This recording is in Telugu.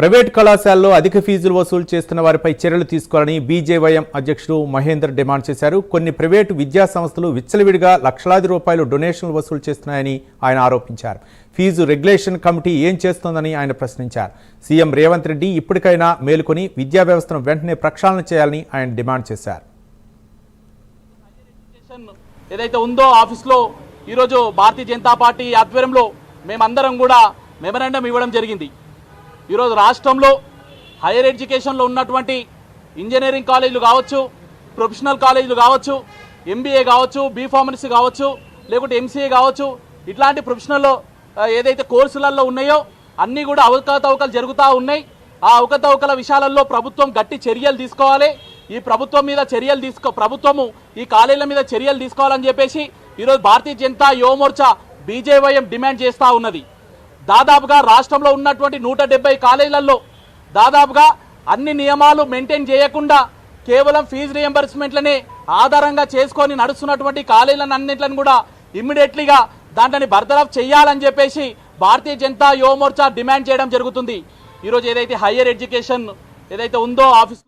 ప్రైవేట్ కళాశాలలో అధిక ఫీజులు వసూలు చేస్తున్న వారిపై చర్యలు తీసుకోవాలని బీజేవైఎం అధ్యక్షుడు మహేందర్ డిమాండ్ చేశారు. కొన్ని ప్రైవేటు విద్యా సంస్థలు విచ్చలవిడిగా లక్షలాది రూపాయలు డొనేషన్లు వసూలు చేస్తున్నాయని ఆయన ఆరోపించారు. ఫీజు రెగ్యులేషన్ కమిటీ ఏం చేస్తోందని ఆయన ప్రశ్నించారు. సీఎం రేవంత్ రెడ్డి ఇప్పటికైనా మేలుకొని విద్యా వ్యవస్థను వెంటనే ప్రక్షాళన చేయాలని ఆయన డిమాండ్ చేశారు. ఏదైతే ఉందో ఆఫీస్లో ఈరోజు భారతీయ జనతా పార్టీ ఆధ్వర్యంలో మేమందరం కూడా మెమరాండం ఇవ్వడం జరిగింది. ఈరోజు రాష్ట్రంలో హైయర్ ఎడ్యుకేషన్లో ఉన్నటువంటి ఇంజనీరింగ్ కాలేజీలు కావచ్చు ప్రొఫెషనల్ కాలేజీలు కావచ్చు ఎంబీఏ కావచ్చు బీఫార్మసీ కావచ్చు లేకుంటే ఎంసీఏ కావచ్చు ఇట్లాంటి ప్రొఫెషనల్లో ఏదైతే కోర్సులలో ఉన్నాయో అన్నీ కూడా అవకతవకలు జరుగుతూ ఉన్నాయి. ఆ అవకతవకల విషయాలలో ప్రభుత్వం గట్టి చర్యలు తీసుకోవాలి. ఈ ప్రభుత్వం మీద చర్యలు తీసుకో ప్రభుత్వము ఈ కాలేజీల మీద చర్యలు తీసుకోవాలని చెప్పేసి ఈరోజు భారతీయ జనతా యువమోర్చా బీజేవైఎం డిమాండ్ చేస్తూ ఉన్నది. దాదాపుగా రాష్ట్రంలో ఉన్నటువంటి నూట డెబ్బై కాలేజీలలో దాదాపుగా అన్ని నియమాలు మెయింటైన్ చేయకుండా కేవలం ఫీజు రియంబర్స్మెంట్లనే ఆధారంగా చేసుకొని నడుస్తున్నటువంటి కాలేజీలను అన్నింటిని కూడా ఇమ్మీడియట్లీగా దాంట్లోని బర్తరఫ్ చేయాలని చెప్పేసి భారతీయ జనతా యువమోర్చా డిమాండ్ చేయడం జరుగుతుంది. ఈరోజు ఏదైతే హయ్యర్ ఎడ్యుకేషన్ ఏదైతే ఉందో ఆఫీస్